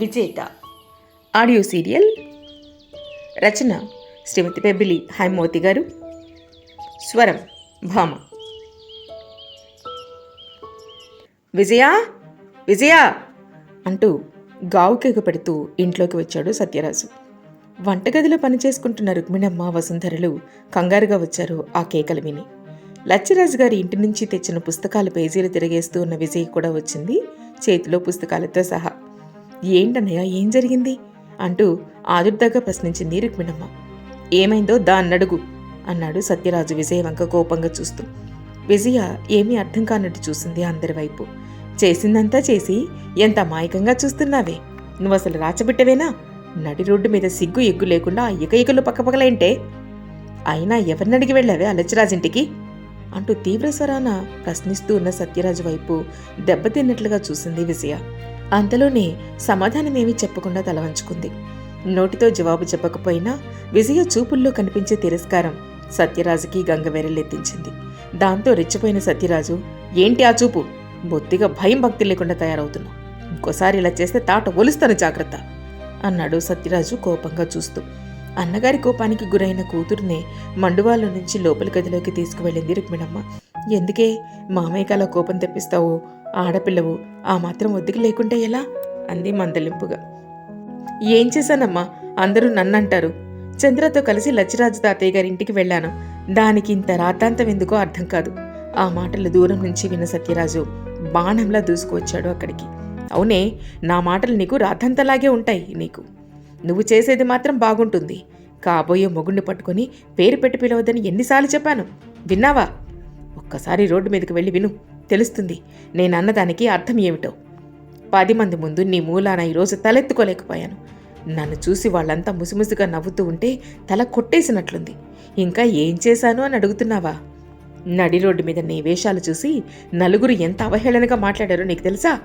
విజేత. Audio serial రచన శ్రీమతి పెబ్బిలి హైమోతి గారు. స్వరం భామ. విజయా విజయా అంటూ గావుకేక పెడుతూ ఇంట్లోకి వచ్చాడు సత్యరాజు. వంటగదిలో పనిచేసుకుంటున్న రుక్మిణమ్మ వసుంధరలు కంగారుగా వచ్చారు ఆ కేకలు విని. లచ్చిరాజు గారి ఇంటి నుంచి తెచ్చిన పుస్తకాల పేజీలు తిరిగేస్తూ ఉన్న విజయ్ కూడా వచ్చింది. చేతిలో పుస్తకాలతో సహా ఏంటన్నయ్య ఏం జరిగింది? అంటూ ఆదుర్దాగా ప్రశ్నించింది రుక్మిణమ్మ. ఏమైందో దాన్నడుగు అన్నాడు సత్యరాజు విజయవంక కోపంగా చూస్తూ. విజయ ఏమీ అర్థం కానట్టు చూసింది అందరి వైపు. చేసిందంతా చేసి ఎంత అమాయకంగా చూస్తున్నావే? నువ్వు అసలు రాచబిట్టవేనా నడి రోడ్డు మీద సిగ్గు ఎగ్గు లేకుండా ఇకయికలు పక్కపక్కలేంటే అయినా ఎవరినడిగి వెళ్ళావే అలచ్చిరాజింటికి? అంటూ తీవ్ర స్వరాన ప్రశ్నిస్తూ ఉన్న సత్యరాజు వైపు దెబ్బతిన్నట్లుగా చూసింది విజయ. అంతలోనే సమాధానమేమీ చెప్పకుండా తలవంచుకుంది నోటితో జవాబు చెప్పకపోయినా విజయ చూపుల్లో కనిపించే తిరస్కారం సత్యరాజుకి గంగవెరలెత్తించింది దాంతో రెచ్చిపోయిన సత్యరాజు ఏంటి ఆ చూపు? బొత్తిగా భయం భక్తి లేకుండా తయారవుతున్నా ఇంకోసారి ఇలా చేస్తే తాట ఒలుస్తాను జాగ్రత్త అన్నాడు సత్యరాజు కోపంగా చూస్తూ. అన్నగారి కోపానికి గురైన కూతుర్నే మండువాళ్ళ నుంచి లోపలి గదిలోకి తీసుకువెళ్ళింది రుక్మిణమ్మ. ఎందుకే? మామయ్యకి అలా కోపం తెప్పిస్తావు? ఆడపిల్లవు ఆ మాత్రం ఒద్దికి లేకుంటే ఎలా? అంది మందలింపుగా. ఏం చేశానమ్మా? అందరూ నన్నంటారు. చంద్రతో కలిసి లచ్చిరాజు తాతయ్య గారి ఇంటికి వెళ్ళాను. దానికి ఇంత రాతాంతం ఎందుకో అర్థం కాదు. ఆ మాటలు దూరం నుంచి విన్న సత్యరాజు బాణంలా దూసుకువచ్చాడు అక్కడికి. అవునే నా మాటలు నీకు రాతంతలాగే ఉంటాయి నీకు. నువ్వు చేసేది మాత్రం బాగుంటుంది. కాబోయే మొగుణ్ణి పట్టుకొని పేరు పెట్టి పిలవద్దని ఎన్నిసార్లు చెప్పాను. విన్నావా? ఒక్కసారి రోడ్డు మీదకి వెళ్ళి విను. తెలుస్తుంది. నేనన్నదానికి అర్థం ఏమిటో? పది మంది ముందు నీ మూలాన ఈరోజు తలెత్తుకోలేకపోయాను. నన్ను చూసి వాళ్ళంతా ముసిముసిగా నవ్వుతూ ఉంటే తల కొట్టేసినట్లుంది. ఇంకా ఏం చేశాను అని అడుగుతున్నావా? నడి రోడ్డు మీద నీ వేషాలు చూసి నలుగురు ఎంత అవహేళనగా మాట్లాడారో నీకు తెలుసా?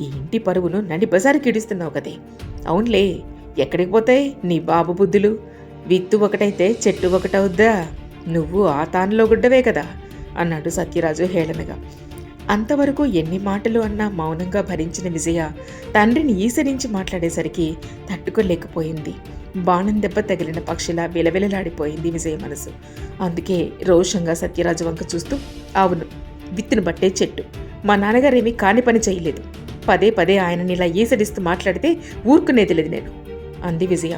ఈ ఇంటి పరువును నడి బజారుకి ఇడుస్తున్నావు కదే. అవునులే ఎక్కడికి పోతాయి నీ బాబు బుద్ధులు? విత్తు ఒకటైతే చెట్టు ఒకటవుద్దా? నువ్వు ఆ తానులో గుడ్డవే కదా? అన్నాడు సత్యరాజు హేళనగా. అంతవరకు ఎన్ని మాటలు అన్నా మౌనంగా భరించిన విజయ తండ్రిని ఈసరించి మాట్లాడేసరికి తట్టుకోలేకపోయింది. బాణం దెబ్బ తగిలిన పక్షిలా విలవిలలాడిపోయింది విజయ మనసు. అందుకే రోషంగా సత్యరాజు వంక చూస్తూ అవును విత్తును బట్టే చెట్టు. మా నాన్నగారేమీ కాని పని చేయలేదు. పదే పదే ఆయనని ఇలా ఈసడిస్తూ మాట్లాడితే ఊరుకునేది లేదు నేను అంది విజయ.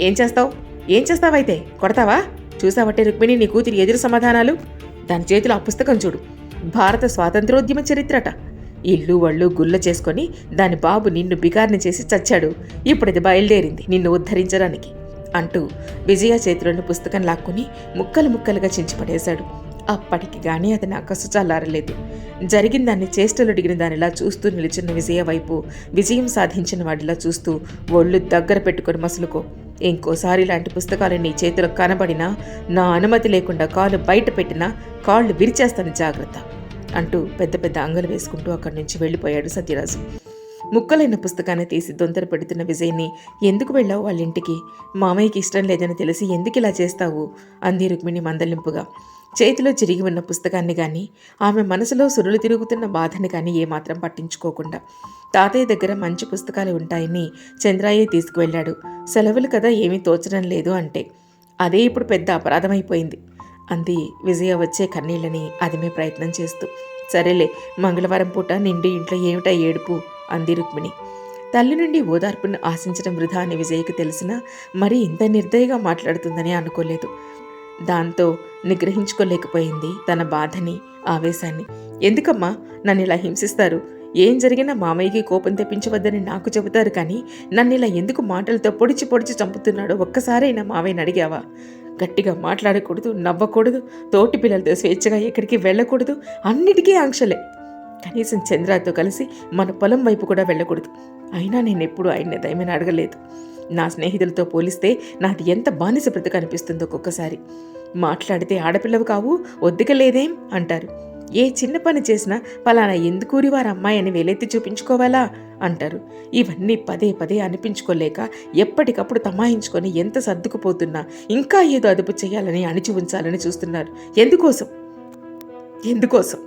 ఏం చేస్తావు? ఏం చేస్తావైతే కొడతావా? చూసావట్టే రుక్మిణి నీ కూతురి ఎదురు సమాధానాలు? దాని చేతిలో ఆ పుస్తకం చూడు. భారత స్వాతంత్రోద్యమ చరిత్రట. ఇల్లు వళ్ళు గుల్ల చేసుకొని దాని బాబు నిన్ను బిగార్ని చేసి చచ్చాడు. ఇప్పుడు ఇది బయలుదేరింది నిన్ను ఉద్ధరించడానికి అంటూ విజయ చేతిలోని పుస్తకం లాక్కుని ముక్కలు ముక్కలుగా చించిపడేశాడు. అప్పటికి కానీ అతని అక్కసు చల్లారలేదు. జరిగిన దాన్ని చేష్టలు అడిగిన దానిలా చూస్తూ నిలిచిన విజయ వైపు విజయం సాధించిన వాడిలా చూస్తూ ఒళ్ళు దగ్గర పెట్టుకొని మసులుకో. ఇంకోసారి ఇలాంటి పుస్తకాలు నీ చేతిలో కనబడినా నా అనుమతి లేకుండా కాలు బయట పెట్టినా కాళ్ళు విరిచేస్తాను జాగ్రత్త అంటూ పెద్ద పెద్ద అంగలు వేసుకుంటూ అక్కడి నుంచి వెళ్ళిపోయాడు సత్యరాజు. ముక్కలైన పుస్తకాన్ని తీసి దొంతర పెడుతున్న విజయ్ని ఎందుకు వెళ్ళావు వాళ్ళ ఇంటికి మామయ్యకి ఇష్టం లేదని తెలిసి ఎందుకు ఇలా చేస్తావు? అంది రుక్మిణి మందలింపుగా. చేతిలో చిరిగి ఉన్న పుస్తకాన్ని కానీ ఆమె మనసులో సురులు తిరుగుతున్న బాధని కానీ ఏమాత్రం పట్టించుకోకుండా తాతయ్య దగ్గర మంచి పుస్తకాలు ఉంటాయని చంద్రాయే తీసుకువెళ్ళాడు. సెలవులు కదా ఏమీ తోచడం లేదు అంటే అదే ఇప్పుడు పెద్ద అపరాధమైపోయింది. అంది విజయ వచ్చే కన్నీళ్ళని అదిమే ప్రయత్నం చేస్తూ. సరేలే మంగళవారం పూట నిండి ఇంట్లో ఏమిటా ఏడుపు? అంది రుక్మిణి. తల్లి నుండి ఓదార్పును ఆశించడం వృధా అని విజయ్కి తెలిసినా మరి ఇంత నిర్దయగా మాట్లాడుతుందని అనుకోలేదు. దాంతో నిగ్రహించుకోలేకపోయింది తన బాధని ఆవేశాన్ని. ఎందుకమ్మా? నన్ను ఇలా హింసిస్తారు. ఏం జరిగినా మామయ్యకి కోపం తెప్పించవద్దని నాకు చెబుతారు కానీ నన్ను ఇలా ఎందుకు మాటలతో పొడిచి పొడిచి చంపుతున్నాడో ఒక్కసారైనా మావయ్యని అడిగావా? గట్టిగా మాట్లాడకూడదు నవ్వకూడదు తోటి పిల్లలతో స్వేచ్ఛగా ఎక్కడికి వెళ్ళకూడదు అన్నిటికీ ఆంక్షలే. కనీసం చంద్రతో కలిసి మన పొలం వైపు కూడా వెళ్ళకూడదు. అయినా నేను ఎప్పుడూ ఆయన్ని దయమని అడగలేదు. నా స్నేహితులతో పోలిస్తే నాది ఎంత బానిస బ్రతుకు అనిపిస్తుందో ఒక్కొక్కసారి. మాట్లాడితే ఆడపిల్లవు కావు ఒద్దికలేదేం? అంటారు. ఏ చిన్న పని చేసినా పలానా ఎందుకూరి వారి అమ్మాయి అని వేలెత్తి చూపించుకోవాలా? అంటారు. ఇవన్నీ పదే పదే అనిపించుకోలేక ఎప్పటికప్పుడు తమాయించుకొని ఎంత సర్దుకుపోతున్నా ఇంకా ఏదో అదుపు చేయాలని అణిచి ఉంచాలని చూస్తున్నారు. ఎందుకోసం? ఎందుకోసం?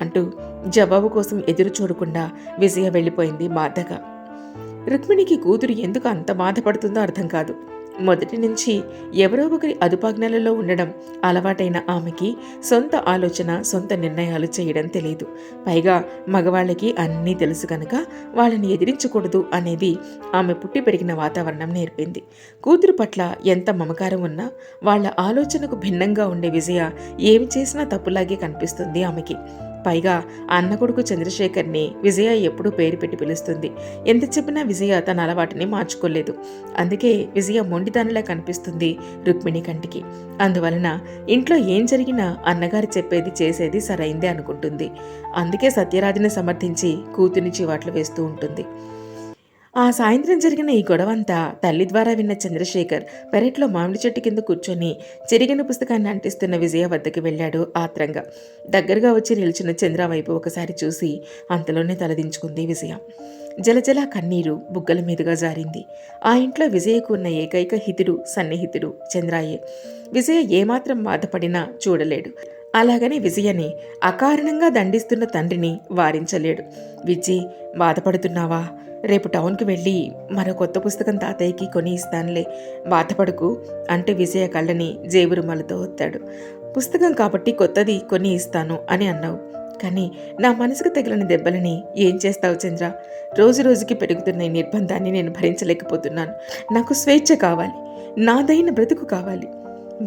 అంటూ జవాబు కోసం ఎదురు చూడకుండా విజయ వెళ్ళిపోయింది బాధగా రుక్మిణికి కూతురు ఎందుకు అంత బాధపడుతుందో అర్థం కాదు. మొదటి నుంచి ఎవరో ఒకరి అదుపాజ్ఞలలో ఉండడం అలవాటైన ఆమెకి సొంత ఆలోచన సొంత నిర్ణయాలు చేయడం తెలియదు పైగా మగవాళ్ళకి అన్నీ తెలుసు కనుక వాళ్ళని ఎదిరించకూడదు అనేది ఆమె పుట్టి పెరిగిన వాతావరణం నేర్పింది. కూతురు పట్ల ఎంత మమకారం ఉన్నా వాళ్ళ ఆలోచనకు భిన్నంగా ఉండే విజయ ఏమి చేసినా తప్పులాగే కనిపిస్తుంది ఆమెకి. పైగా అన్న కొడుకు చంద్రశేఖర్ని విజయ ఎప్పుడూ పేరు పెట్టి పిలుస్తుంది. ఎంత చెప్పినా విజయ తన అలవాటుని మార్చుకోలేదు. అందుకే విజయ మొండిదానిలా కనిపిస్తుంది రుక్మిణి కంటికి. అందువలన ఇంట్లో ఏం జరిగినా అన్నగారు చెప్పేది చేసేది సరైందే అనుకుంటుంది. అందుకే సత్యరాజుని సమర్థించి కూతుని చివాట్లు వేస్తూ ఉంటుంది. ఆ సాయంత్రం జరిగిన ఈ గొడవంతా తల్లి ద్వారా విన్న చంద్రశేఖర్ పెరట్లో మామిడి చెట్టు కింద కూర్చొని చెరిగిన పుస్తకాన్ని అంటిస్తున్న విజయ వద్దకు వెళ్ళాడు ఆత్రంగా. దగ్గరగా వచ్చి నిలిచిన చంద్ర వైపు ఒకసారి చూసి అంతలోనే తలదించుకుంది విజయ. జలజల కన్నీరు బుగ్గల మీదుగా జారింది. ఆ ఇంట్లో విజయకు ఉన్న ఏకైక హితుడు సన్నిహితుడు చంద్రాయే. విజయ ఏమాత్రం బాధపడినా చూడలేడు. అలాగని విజయని అకారణంగా దండిస్తున్న తండ్రిని వారించలేడు. విజయ్ బాధపడుతున్నావా? రేపు టౌన్కి వెళ్ళి మరో కొత్త పుస్తకం తాతయ్యకి కొని ఇస్తానులే. బాధపడకు అంటూ విజయ కళ్ళని జేబురుమలతో ఒత్తాడు. పుస్తకం కాబట్టి కొత్తది కొని ఇస్తాను అని అన్నావు. కానీ నా మనసుకు తగిలిన దెబ్బలని ఏం చేస్తావు చంద్ర? రోజు రోజుకి పెరుగుతున్న ఈ నిర్బంధాన్ని నేను భరించలేకపోతున్నాను. నాకు స్వేచ్ఛ కావాలి. నాదైన బ్రతుకు కావాలి.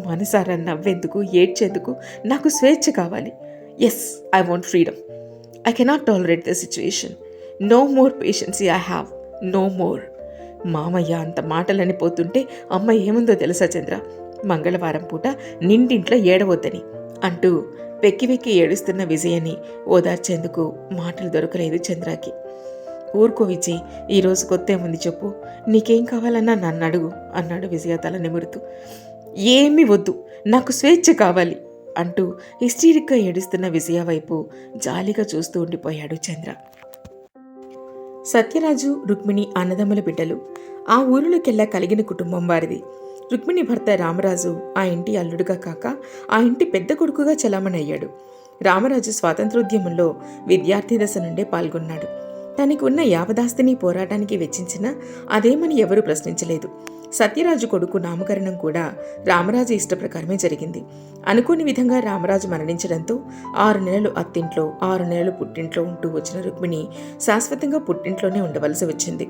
మనసారా నవ్వెందుకు ఏడ్చేందుకు? నాకు స్వేచ్ఛ కావాలి. Yes I want freedom I cannot tolerate the situation no more patience I have no more మామయ్య అంత మాటలని పోతుంటే అమ్మ ఏముందో తెలుసా చంద్ర? మంగళవారం పూట నిండింట్లో ఏడవద్దని. అంటూ వెక్కి వెక్కి ఏడుస్తున్న విజయని ఓదార్చేందుకు మాటలు దొరకలేదు చంద్రకి. ఊరుకో విజయ్ ఈరోజు కొత్తేముంది చెప్పు. నీకేం కావాలన్నా నన్ను అడుగు అన్నాడు విజయ తల నిమురుతూ. ఏమీ వద్దు నాకు స్వేచ్ఛ కావాలి అంటూ హిస్టీరిక్గా ఏడుస్తున్న విజయ వైపు జాలిగా చూస్తూ ఉండిపోయాడు చంద్ర. సత్యరాజు రుక్మిణి అన్నదమ్ముల బిడ్డలు. ఆ ఊరిలోకెల్లా కలిగిన కుటుంబం వారిది. రుక్మిణి భర్త రామరాజు ఆ ఇంటి అల్లుడుగా కాక ఆ ఇంటి పెద్ద కొడుకుగా చలామణి అయ్యాడు రామరాజు స్వాతంత్రోద్యమంలో విద్యార్థి దశ నుండే పాల్గొన్నాడు. తనకున్న యావదాస్తిని పోరాటానికి వెచ్చించినా అదేమని ఎవరూ ప్రశ్నించలేదు. సత్యరాజు కొడుకు నామకరణం కూడా రామరాజు ఇష్ట ప్రకారమే జరిగింది. అనుకోని విధంగా రామరాజు మరణించడంతో ఆరు నెలలు అత్తింట్లో ఆరు నెలలు పుట్టింట్లో ఉంటూ వచ్చిన రుక్మిణి శాశ్వతంగా పుట్టింట్లోనే ఉండవలసి వచ్చింది.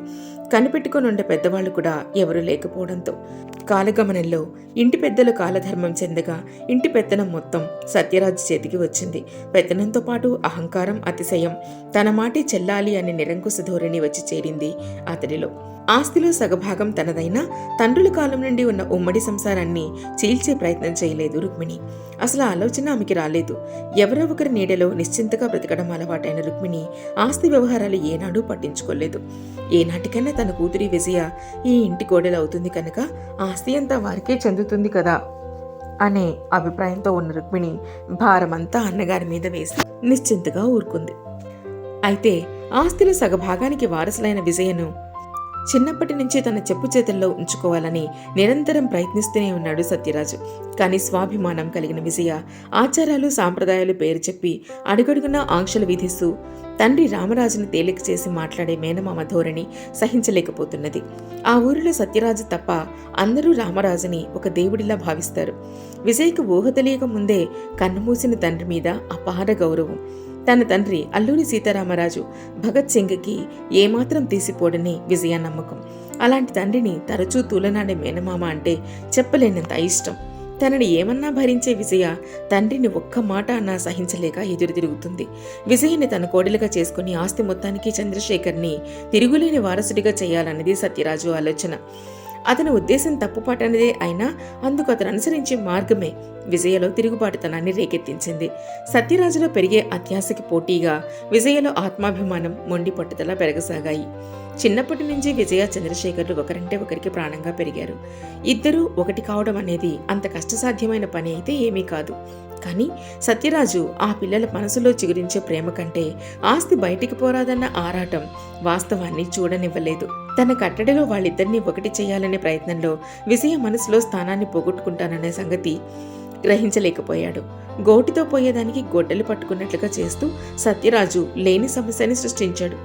కనిపెట్టుకొని ఉండే పెద్దవాళ్ళు కూడా ఎవరూ లేకపోవడంతో కాలగమనంలో ఇంటి పెద్దలు కాలధర్మం చెందగా ఇంటి పెత్తనం మొత్తం సత్యరాజు చేతికి వచ్చింది. పెత్తనంతో పాటు అహంకారం అతిశయం తన మాటే చెల్లాలి అనే నిరంకుశ ధోరణి వచ్చి చేరింది అతడిలో. ఆస్తిలో సగభాగం తనదైనా తండ్రుల కాలం నుండి ఉన్న ఉమ్మడి సంసారాన్ని చీల్చే ప్రయత్నం చేయలేదు రుక్మిణి. అసలు ఆలోచన ఆమెకి రాలేదు. ఎవరో ఒకరి నీడలో నిశ్చింతగా బ్రతకడం అలవాటైన రుక్మిణి ఆస్తి వ్యవహారాలు ఏనాడూ పట్టించుకోలేదు. ఏనాటికైనా తన కూతురి విజయ ఈ ఇంటి కోడలు అవుతుంది కనుక ఆస్తి అంతా వారికే చెందుతుంది కదా? అనే అభిప్రాయంతో ఉన్న రుక్మిణి భారమంతా అన్నగారి మీద వేసి నిశ్చింతగా ఊరుకుంది. అయితే ఆస్తిలో సగభాగానికి వారసులైన విజయను చిన్నప్పటి నుంచి తన చెప్పు చేతుల్లో ఉంచుకోవాలని నిరంతరం ప్రయత్నిస్తూనే ఉన్నాడు సత్యరాజు. కానీ స్వాభిమానం కలిగిన విజయ ఆచారాలు సాంప్రదాయాలు పేరు చెప్పి అడుగడుగునా ఆంక్షలు విధిస్తూ తండ్రి రామరాజుని తేలిక చేసి మాట్లాడే మేనమామ ధోరణి సహించలేకపోతున్నది. ఆ ఊరిలో సత్యరాజు తప్ప అందరూ రామరాజుని ఒక దేవుడిలా భావిస్తారు. విజయ్కు ఊహ తెలియక ముందే కన్నుమూసిన తండ్రి మీద అపార గౌరవం. తన తండ్రి అల్లూరి సీతారామరాజు భగత్ సింగ్కి ఏమాత్రం తీసిపోడని విజయ నమ్మకం. అలాంటి తండ్రిని తరచూ తూలనాడే మేనమామ అంటే చెప్పలేనంత ఇష్టం తనని ఏమన్నా భరించే విజయ తండ్రిని ఒక్క మాట అన్నా సహించలేక ఎదురు తిరుగుతుంది. విజయని తన కోడలుగా చేసుకుని ఆస్తి మొత్తానికి చంద్రశేఖర్ని తిరుగులేని వారసుడిగా చేయాలన్నది సత్యరాజు ఆలోచన. అతని ఉద్దేశం తప్పుపాటనేదే అయినా అందుకు అతను అనుసరించే మార్గమే. విజయలో తిరుగుబాటుతనాన్ని రేకెత్తించింది. సత్యరాజులో పెరిగే అత్యాశకి పోటీగా విజయలో ఆత్మాభిమానం మొండి పట్టుదల పెరగసాగాయి. చిన్నప్పటి నుంచి విజయ చంద్రశేఖర్లు ఒకరంటే ఒకరికి ప్రాణంగా పెరిగారు. ఇద్దరూ ఒకటి కావడం అనేది అంత కష్టసాధ్యమైన పని అయితే ఏమీ కాదు. కానీ సత్యరాజు ఆ పిల్లల మనసులో చిగురించే ప్రేమ కంటే ఆస్తి బయటికి పోరాదన్న ఆరాటం వాస్తవాన్ని చూడనివ్వలేదు. తన కట్టడిలో వాళ్ళిద్దరినీ ఒకటి చేయాలనే ప్రయత్నంలో విజయ మనసులో స్థానాన్ని పోగొట్టుకుంటాననే సంగతి గ్రహించలేకపోయాడు. గోటితో పోయేదానికి గొడ్డలు పట్టుకున్నట్లుగా చేస్తూ సత్యరాజు లేని సమస్యని సృష్టించాడు.